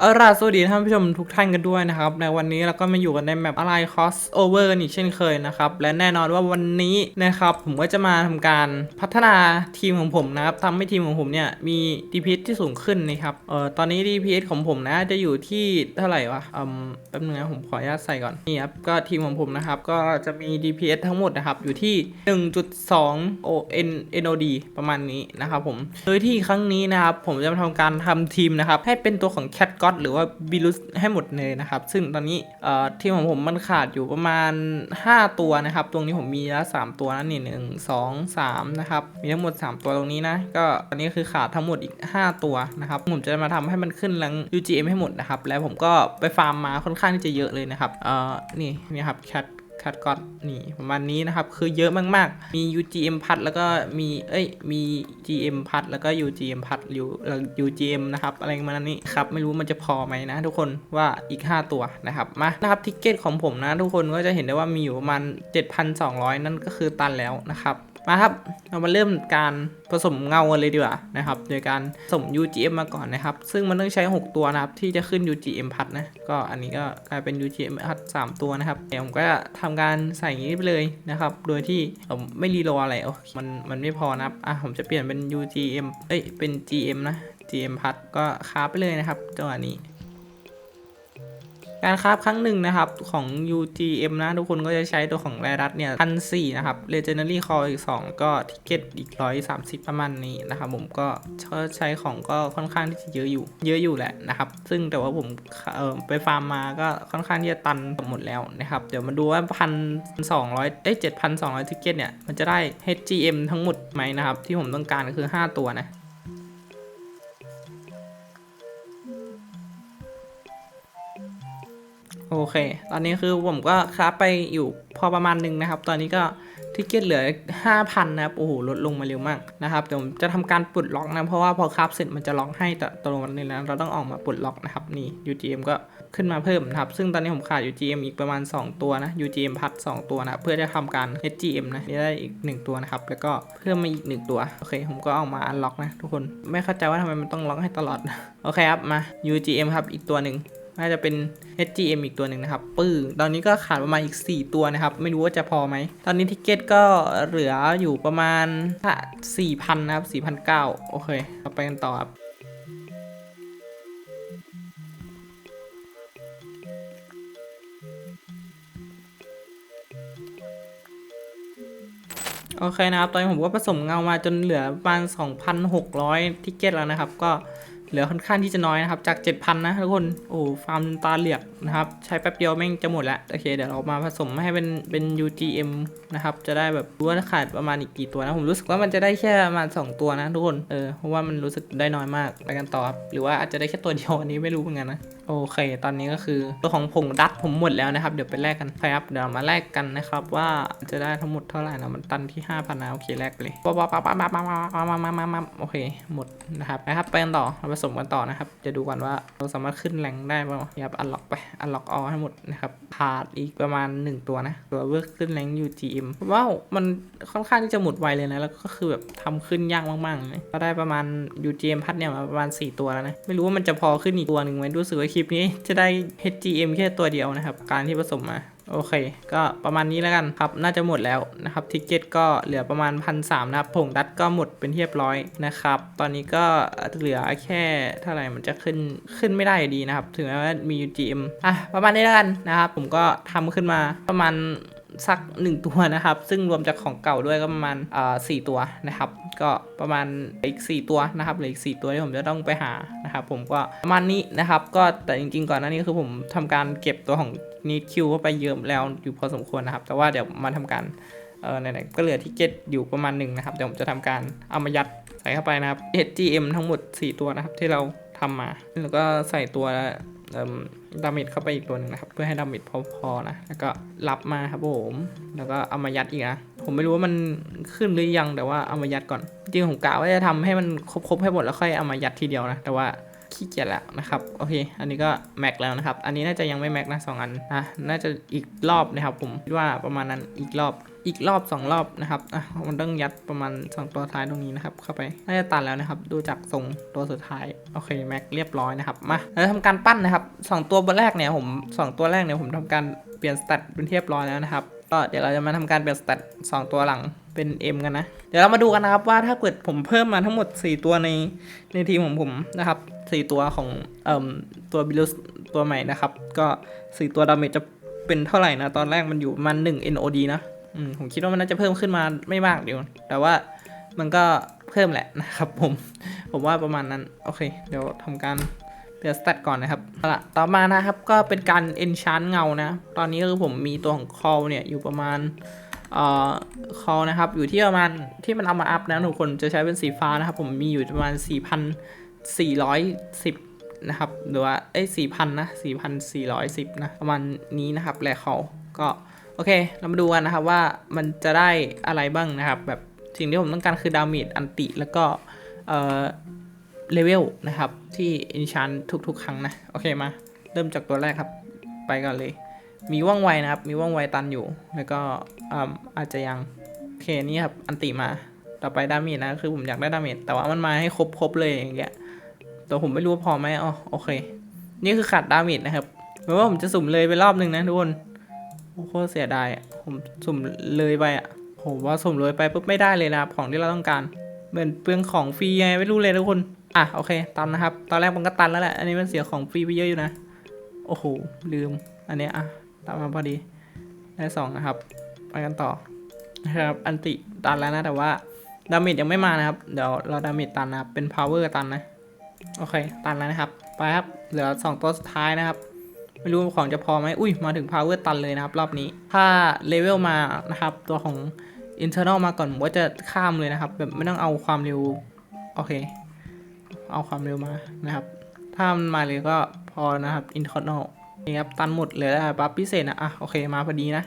เอาล่ะสวัสดีท่านผู้ชมทุกท่านกันด้วยนะครับ ในวันนี้เราก็มาอยู่กันในแมปอะไร cross over กันอีกเช่นเคยนะครับ และแน่นอนว่าวันนี้นะครับ ผมก็จะมาทำการพัฒนาทีมของผมนะครับทำให้ทีมของผมเนี่ยมี DPS ที่สูงขึ้นนะครับเอ่อตอนนี้ DPS ของผมนะจะอยู่ที่เท่าไหร่วะอืมแป๊บนึงนะผมขออนุญาตใส่ก่อนนี่ครับก็ทีมของผมนะครับ ก็จะมี DPS ทั้งหมดนะครับอยู่ที่ 1.2 ON NOD ประมาณนี้นะครับผมโดยที่ครั้งนี้นะครับผมจะมาทำการทำทีมนะครับให้เป็นตัวของแคทก Cat God หรือว่าบิลุสให้หมดเลยนะครับ ซึ่งตอนนี้เอ่อทีมของผมมันขาดอยู่ประมาณ 5 ตัวนะครับ ตรงนี้ผมมีแล้ว3ตัวนั่นนี่หนึ่งสองสามนะครับ มีทั้งหมด 3 ตัวตรงนี้นะ ก็ตอนนี้คือขาดทั้งหมดอีก 5 ตัวนะครับ ผมจะมาทำให้มันขึ้นแรง UGM ให้หมดนะครับ แล้วผมก็ไปฟาร์มมาค่อนข้างที่จะเยอะเลยนะครับ เอ่อ นี่นี่ครับแคท ดก็อดนี่ประมาณนี้นะครับ คือเยอะมากๆ มี UGM พัดแล้วก็มีเอ้ยมี GM พัดแล้วก็ UGM พัด U เอ่อ UGM นะครับอะไรประมาณนี้ครับไม่รู้มันจะพอไหมนะทุกคนว่าอีก 5 ตัวนะครับมานะครับทิกเก็ตของผมนะ ทุกคนก็จะเห็นได้ว่ามีอยู่ประมาณ 7,200 นั่นก็คือตันแล้วนะครับมาครับ เรามาเริ่มการผสมเงากันเลยดีกว่านะครับ โดยการผสม UGM มาก่อนนะครับ ซึ่งมันต้องใช้ 6 ตัวนะครับ ที่จะขึ้น UGM พัดนะ ก็อันนี้ก็กลายเป็น UGM พัด3 ตัวนะครับ เดี๋ยวผมก็จะทำการใส่อย่างนี้ไปเลยนะครับ โดยที่ผมไม่รีโลอะไรโอ้มันมันไม่พอนะครับอะผมจะเปลี่ยนเป็น UGM เอ้ยเป็น GM นะ GM พัดก็คาไปเลยนะครับจังหวะนี้ การคราฟครั้งหนึ่งนะครับของ UGM นะ ทุกคนก็จะใช้ตัวของไรรัสเนี่ยพันสี่นะครับ Legendary Call อีก 2 ก็ทิเก็ตอีก 130 ประมาณนี้นะครับผมก็ใช้ของก็ค่อนข้างที่จะเยอะอยู่ เยอะอยู่แหละนะครับ ซึ่งแต่ว่าผมเออไปฟาร์มมาก็ค่อนข้างที่จะตันหมดแล้วนะครับ เดี๋ยวมาดูว่าพันสองร้อยเอ้ยเจ็ดพันสองร้อยทิเก็ตเนี่ยมันจะได้ HGM ทั้งหมดไหมนะครับ ที่ผมต้องการก็คือ 5 ตัวนะ เค ตอนนี้คือผมก็คราฟไปอยู่พอประมาณหนึ่งนะครับ ตอนนี้ก็ทิเก็ตเหลือ 5,000 นะครับ โอ้โห ลดลงมาเร็วมากนะครับ เดี๋ยวผมจะทำการปลดล็อกนะ เพราะว่าพอคราฟเสร็จมันจะล็อกให้แต่ตรงนี้นะ เราต้องออกมาปลดล็อกนะครับ นี่ UGM ก็ขึ้นมาเพิ่มนะครับ ซึ่งตอนนี้ผมขาด UGM อีกประมาณ 2 ตัวนะ UGM พัด 2 ตัวนะ เพื่อจะทำการ HGM นะ นี่ได้อีก 1 ตัวนะครับ แล้วก็เพิ่มมาอีก 1 ตัว โอเค ผมก็เออกมาอันล็อกนะทุกคน ไม่เข้าใจว่าทำไมมันต้องล็อกให้ตลอด โอเคครับ มา UGM ครับ อีกตัวหนึ่ง น่าจะเป็น HGM อีกตัวหนึ่งนะครับ ปื้อตอนนี้ก็ขาดประมาณอีก 4 ตัวนะครับ ไม่รู้ว่าจะพอไหม ตอนนี้ทิกเก็ตก็เหลืออยู่ประมาณ4,000นะครับ4,900โอเคเราไปกันต่อครับโอเคนะครับ ตอนนี้ผมก็ผสมเงามาจนเหลือประมาณ 2,600 ทิกเก็ตแล้วนะครับ ก็ ลือค่อนข้างที่จะน้อยนะครับ จาก 7,000 นะทุกคน โอ้ฟาร์มจนตาเหลือกนะครับ ใช้แป๊บเดียวแม่งจะหมดแล้ว โอเค เดี๋ยวเรามาผสมให้เป็นเป็น UGM นะครับ จะได้แบบรู้ว่าขาดประมาณอีกกี่ตัวนะ ผมรู้สึกว่ามันจะได้แค่ประมาณ 2 ตัวนะทุกคน เออ เพราะว่ามันรู้สึกได้น้อยมาก ไปกันต่อครับ หรือว่าอาจจะได้แค่ตัวเดียวอันนี้ไม่รู้เหมือนกันนะ โอเค ตอนนี้ก็คือตัวของผงดัตผมหมดแล้วนะครับ เดี๋ยวไปแลกกันครับ เดี๋ยวมาแลกกันนะครับว่าจะได้ทั้งหมดเท่าไหร่นะมันตันที่5,000นนะโอเคแลกไปเลยป๊าป๊าป๊าป๊าป๊าป๊าป๊ามามามามาโอเคหมดนะครับไปครับไปกันต่อมาผสมกันต่อนะครับ จะดูกันว่าเราสามารถขึ้นแรงได้ป่าอย่าอันล็อกไปอันล็อกออให้หมดนะครับขาดอีกประมาณ 1 ตัวนะ ตัวเวิร์กขึ้นแรง UGM ว้าวมันค่อนข้างที่จะหมดไวเลยนะ แล้วก็คือแบบทำขึ้นยากมากๆเลยก็ได้ประมาณ UGM พัดเนี่ยมาประมาณ 4 ตัวแล้วนะไม่รู้ว่ามันจะพอขึ้นอีกตัวหนึ่งไหมรู้สึกว่าลิปนี้จะได้ HGM แค่ตัวเดียวนะครับ การที่ผสมมาโอเค ก็ประมาณนี้แล้วกันครับ น่าจะหมดแล้วนะครับ ทิกเก็ตก็เหลือประมาณพันสามนะครับ ผงดัดก็หมดเป็นเรียบร้อยนะครับ ตอนนี้ก็เหลือแค่เท่าไหร่ มันจะขึ้น ขึ้นไม่ได้ดีนะครับ ถึงแม้ว่ามี UGM อะ ประมาณนี้แล้วกันนะครับ ผมก็ทำขึ้นมาประมาณ สักหนึ่งตัวนะครับ ซึ่งรวมจากของเก่าด้วยก็ประมาณอ่าสี่ตัวนะครับ ก็ประมาณอีก 4 ตัวนะครับหลืออีก 4 ตัวที่ผมจะต้องไปหานะครับ ผมก็ประมาณนี้นะครับ ก็แต่จริงๆก่อนหน้านี้คือผมทำการเก็บตัวของนีดคิวเข้าไปเยอะแล้วอยู่พอสมควรนะครับ แต่ว่าเดี๋ยวมาทำการเออไหนๆก็เหลือที่เก็ตอยู่ประมาณหนึ่งนะครับ เดี๋ยวผมจะทำการเอามายัดใส่เข้าไปนะครับ HGM ทั้งหมด 4 ตัวนะครับที่เราทำมา แล้วก็ใส่ตัว ดาเมจเข้าไปอีกตัวหนึ่งนะครับ เพื่อให้ดาเมจพอๆนะ แล้วก็รับมาครับผม แล้วก็เอามายัดอีกนะ ผมไม่รู้ว่ามันขึ้นหรือยังแต่ว่าเอามายัดก่อน จริงๆผมกะว่าจะทำให้มันครบๆให้หมดแล้วค่อยเอามายัดทีเดียวนะ แต่ว่าขี้เกียจแล้วนะครับ โอเค อันนี้ก็แม็กแล้วนะครับ อันนี้น่าจะยังไม่แม็กนะสองอันนะ น่าจะอีกรอบนะครับผมคิดว่าประมาณนั้นอีกรอบ อีกรอบสองรอบนะครับอะมันต้องยัดประมาณสองตัวท้ายตรงนี้นะครับเข้าไปน่าจะตันแล้วนะครับ ดูจากทรงตัวสุดท้ายโอเคแม็กเรียบร้อยนะครับมาเราทำการปั้นนะครับสองตัวแรกเนี่ยผมสองตัวแรกเนี่ยผมทำการเปลี่ยนสเตตเป็นเรียบร้อยแล้วนะครับก็เดี๋ยวเราจะมาทำการเปลี่ยนสเตตสองตัวหลังเป็น M กันนะ เดี๋ยวเรามาดูกันนะครับว่าถ้าเกิดผมเพิ่มมาทั้งหมด 4 ตัวในในทีมของผมนะครับ 4 ตัวของเอ่มตัวบิลสตัวใหม่นะครับ ก็ 4 ตัวดาเมจจะเป็นเท่าไหร่นะ ตอนแรกมันอยู่ประมัน1 NOD นะ อืมผมคิดว่ามันน่าจะเพิ่มขึ้นมาไม่มากเดียว แต่ว่ามันก็เพิ่มแหละนะครับผม ผมว่าประมาณนั้น โอเค เดี๋ยวทำการเปลี่ยนสเตตก่อนนะครับเอาละต่อมานะครับก็เป็นการ enchant เงานะ ตอนนี้คือผมมีตัวของ call เนี่ยอยู่ประมาณเอ่อ call นะครับ อยู่ที่ประมาณที่มันเอามาอัพนะทุกคนจะใช้เป็นสีฟ้านะครับ ผมมีอยู่ประมาณ 4,410 นะครับ หรือว่าเอ้ย4,000 นะ 4,410 นะ ประมาณนี้นะครับแหละเขาก็ โอเค เรามาดูกันนะครับว่ามันจะได้อะไรบ้างนะครับ แบบสิ่งที่ผมต้องการคือดาเมจอันติ แล้วก็เอ่อเลเวลนะครับ ที่ enchant ทุกๆ ครั้งนะ โอเคมา เริ่มจากตัวแรกครับ ไปก่อนเลย มีว่องไวนะครับ มีว่องไวตันอยู่ แล้วก็อาจจะยังโอเคนี่ครับ อันติมา ต่อไปดาเมจนะ คือผมอยากได้ดาเมจแต่ว่ามันมาให้ครบครบเลยอย่างเงี้ยแต่ผมไม่รู้พอไหมอ๋อโอเค นี่คือขาดดาเมจนะครับแปลว่าผมจะสุ่มเลยไปรอบหนึ่งนะทุกคน โอ้โคตรเสียดายผมสุ่มเลยไปอะผมว่าสุ่มเลยไปปุ๊บไม่ได้เลยนะครับของที่เราต้องการเหมือนเปลืองของฟรีไงไม่รู้เลยทุกคนอะโอเคตันนะครับ ตอนแรกมันก็ตันแล้วแหละอันนี้มันเสียของฟรีไปเยอะอยู่นะโอ้โหลืมอันนี้อะตามมาพอดีได้สองนะครับไปกันต่อนะครับอันติตันแล้วนะแต่ว่าดาเมจยังไม่มานะครับเดี๋ยวเราดาเมจตันนะครับเป็น power ตันนะโอเคตันแล้วนะครับไปครับเหลือสองตัวสุดท้ายนะครับ ไม่รู้ของจะพอไหมอุ้ยมาถึง power ตันเลยนะครับ รอบนี้ ถ้าเลเวลมานะครับ ตัวของ internal มาก่อนผมก็จะข้ามเลยนะครับ แบบไม่ต้องเอาความเร็ว โอเค เอาความเร็วมานะครับ ถ้ามันมาเลยก็พอนะครับ internal นี่ครับตันหมดเลยแล้วบัฟพิเศษนะอะโอเคมาพอดีนะ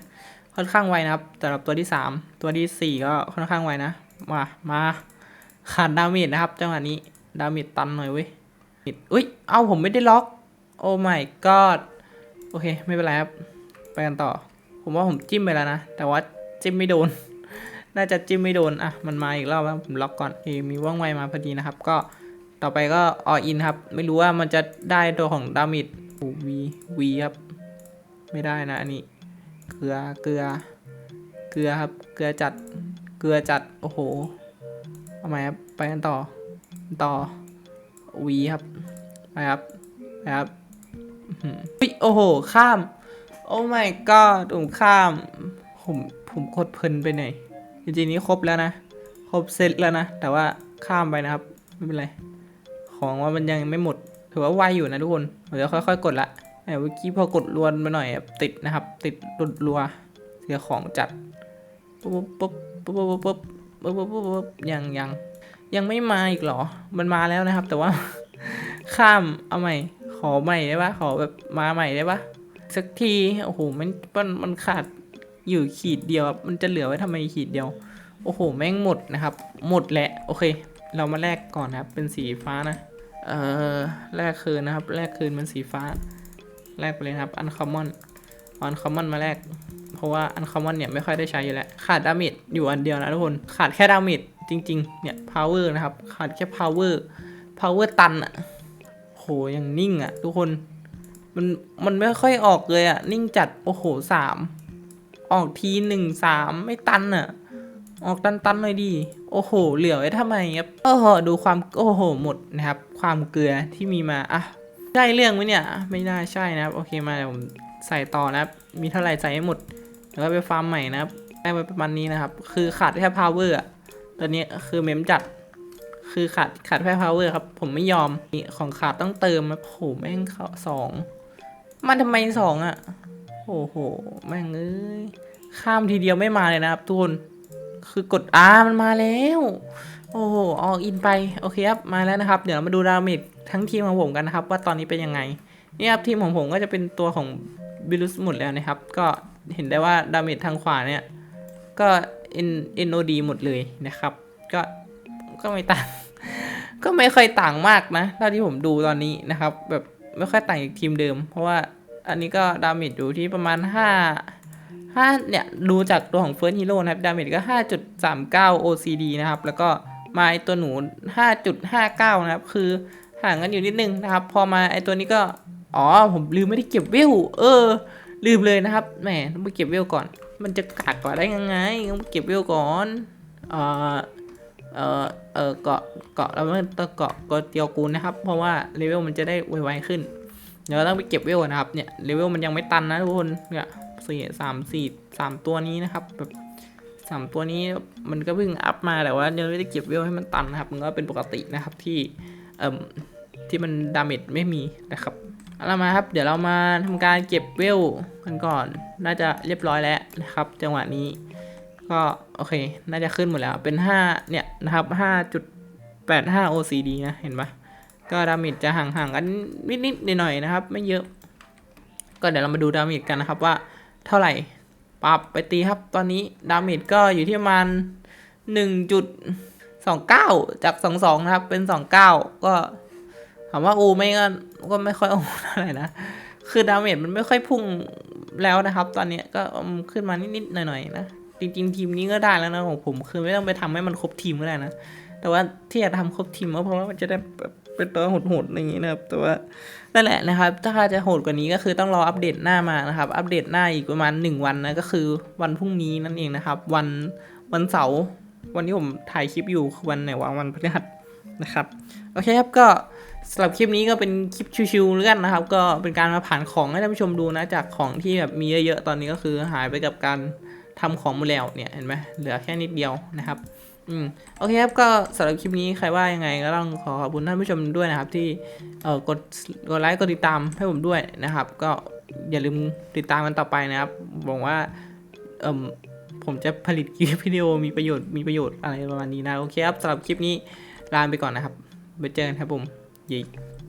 ค่อนข้างไวนะครับสำหรับตัวที่ 3 ตัวที่ 4 ก็ค่อนข้างไวนะมามาขาดดาเมจนะครับจังหวะนี้ดาเมจตันหน่อยเว้ยอุ้ย เอาผมไม่ได้ล็อก โอ้ my god โอเค ไม่เป็นไรครับ ไปกันต่อ ผมว่าผมจิ้มไปแล้วนะ แต่ว่าจิ้มไม่โดน น่าจะจิ้มไม่โดน อะ มันมาอีกรอบแล้วผมล็อกก่อนเอยมีว่องไวมาพอดีนะครับ ก็ต่อไปก็ออินครับ ไม่รู้ว่ามันจะได้ตัวของดามิดวีวีครับ ไม่ได้นะอันนี้ เกลือ เกลือ เกลือครับ เกลือจัด เกลือจัด โอ้โห เอาใหมครับ ไปกันต่อ ต่อวีครับ ไปครับ ไปครับอื้อหืออุ๊ย โอ้โห ข้าม โอ้ my god ผมข้าม ผมผมโคตรเพลินไปหน่อยจริงๆนี้ครบแล้วนะ ครบเซตแล้วนะ แต่ว่าข้ามไปนะครับ ไม่เป็นไร ของว่ามันยังไม่หมด ถือว่าไวอยู่นะทุกคนเดี๋ยวค่อย ๆ กดละแต่เมื่อกี้พอกดรวนมาหน่อยติดนะครับ ติดรุดรัวเสียของจัดปุ๊บปุ๊บปุ๊บปุ๊บปุ๊บปุ๊บปุ๊บปุ๊บปุ๊บยังยังยังไม่มาอีกเหรอ มันมาแล้วนะครับ แต่ว่า ข้ามเอาใหม่ ขอใหม่ได้ปะขอแบบมาใหม่ได้ปะสักทีโอ้โหมันมันมันขาดอยู่ขีดเดียวมันจะเหลือไว้ทำไมขีดเดียว โอ้โหแม่งหมดนะครับ หมดแหละโอเค เรามาแลกก่อนนะครับเป็นสีฟ้านะเอ่อแลกคืนนะครับ แลกคืนเป็นสีฟ้า แลกไปเลยครับอันคอมมอนอันคอมมอนมาแลกเพราะว่าอันคอมมอนเนี่ยไม่ค่อยได้ใช้อยู่แล้วขาดดาเมจอยู่อันเดียวนะทุกคนขาดแค่ดาเมจจริง ๆ เนี่ย power นะครับ ขาดแค่ power power ตันอะ ยังนิ่งอะทุกคน มันมันไม่ค่อยออกเลยอะนิ่งจัดโอ้โหสามออกทีหนึ่งสามไม่ตันอะออกตันตันๆหน่อยดีโอ้โห เหลือไว้ทำไมครับโอ้โหดูความโอ้โหหมดนะครับ ความเกลือที่มีมาอะใช่เรื่องไหมเนี่ย ไม่น่าใช่นะครับ โอเคมาเดี๋ยวผมใส่ต่อนะครับ มีเท่าไหร่ใส่ให้หมดแล้วก็ไปฟาร์มใหม่นะครับได้ไปประมาณนี้นะครับ คือขาดแค่ power อะตอนนี้คือเมมจัด คือขาดขาดแค่ power ครับ ผมไม่ยอมมีของขาดต้องเติมนะโอ้โหแม่งเขาสองมันทำไมสองอะโอ้โห แม่งเอ้ยข้ามทีเดียวไม่มาเลยนะครับทุกคนคือกดอามันมาแล้ว โอ้โหออกอินไปโอเคครับมาแล้วนะครับ เดี๋ยวเรามาดูดาเมจทั้งทีมของผมกันนะครับ ว่าตอนนี้เป็นยังไงนี่ครับทีมของผมก็จะเป็นตัวของบิลุสหมดแล้วนะครับ ก็เห็นได้ว่าดาเมจทางขวาเนี่ย ก็ N N O D หมดเลยนะครับ ก็ ก็ไม่ต่าง ก็ไม่ค่อยต่างมากนะเท่าที่ผมดูตอนนี้นะครับ แบบไม่ค่อยต่างจากทีมเดิม เพราะว่าอันนี้ก็ดาเมจอยู่ที่ประมาณ5ถ้าเนี่ยดูจากตัวของ First Hero นะครับ ดาเมจก็ 5.39 OCD นะครับ แล้วก็มาไอตัวหนู 5.59 นะครับ คือห่างกันอยู่นิดนึงนะครับ พอมาไอตัวนี้ก็ อ๋อ ผมลืมไม่ได้เก็บเวล เออ ลืมเลยนะครับ แหม ต้องไปเก็บเวลก่อน มันจะกากกว่าได้ยังไง ต้องไปเก็บเวลก่อนเอ่อ เออเออเกาะเกาะแล้วมันต้องเกาะกาะเตียวกูนะครับ เพราะว่าเลเวลมันจะได้ไวๆขึ้น เดี๋ยวต้องไปเก็บเวลก่อนะครับเนี่ยเลเวลมันยังไม่ตันนะทุกคนเนี่ยสี่สามสี่สามตัวนี้นะครับแบบสามตัวนี้มันก็เพิ่งอัพมาแต่ว่ายังไม่ได้เก็บเวลให้มันตันนะครับมันก็เป็นปกตินะครับที่เอ่มที่มันดาเมจไม่มีนะครับเอาละมาครับ เดี๋ยวเรามาทำการเก็บเวลกันก่อน น่าจะเรียบร้อยแล้วนะครับ จังหวะนี้ ก็โอเค น่าจะขึ้นหมดแล้ว เป็น 5 เนี่ยนะครับ 5.85 OCD นะ เห็นปะก็ดาเมจจะห่างๆกันนิดๆหน่อยๆนะครับ ไม่เยอะ ก็เดี๋ยวเรามาดูดาเมจกันนะครับว่าเท่าไหร่ปรับไปตีครับ ตอนนี้ดาเมจก็อยู่ที่ประมาณ 1.29 จาก 22 นะครับ เป็น 29 ก็ถามว่าโอไม่ก็ก็ไม่ค่อยโอเท่าไหร่นะ คือดาเมจมันไม่ค่อยพุ่งแล้วนะครับ ตอนนี้ก็ขึ้นมานิดๆหน่อยๆนะ จริงๆทีมนี้ก็ได้แล้วนะของผมคือไม่ต้องไปทำให้มันครบทีมก็ได้นะ แต่ว่าที่จะทำครบทีมก็เพราะว่ามันจะได้เป็นตัวโหดๆอย่างนี้นะครับแต่ว่านั่นแหละนะครับ ถ้าจะโหดกว่านี้ก็คือต้องรออัปเดตหน้ามานะครับ อัปเดตหน้าอีกประมาณ 1 วันนะก็คือวันพรุ่งนี้นั่นเองนะครับ วันวันเสาร์วันที่ผมถ่ายคลิปอยู่คือวันไหนวะวันพฤหัสนะครับโอเคครับก็สำหรับคลิปนี้ก็เป็นคลิปชิวๆเลื่อนนะครับ ก็เป็นการมาผ่านของให้ท่านผู้ชมดูนะจากของที่แบบมีเยอะๆตอนนี้ก็คือหายไปกับการ ทำของหมดแล้วเนี่ยเห็นไหมเหลือแค่นิดเดียวนะครับอืมโอเคครับก็สำหรับคลิปนี้ใครว่ายังไงก็ต้องขอขอบคุณท่านผู้ชมด้วยนะครับ ที่เอ่อกดกดไลค์กดติดตามให้ผมด้วยนะครับ ก็อย่าลืมติดตามกันต่อไปนะครับบอกว่าเอ่มผมจะผลิตคลิปวิดีโอมีประโยชน์มีประโยชน์อะไรประมาณนี้นะโอเคครับสำหรับคลิปนี้ลาไปก่อนนะครับไปเจอกันครับผมย้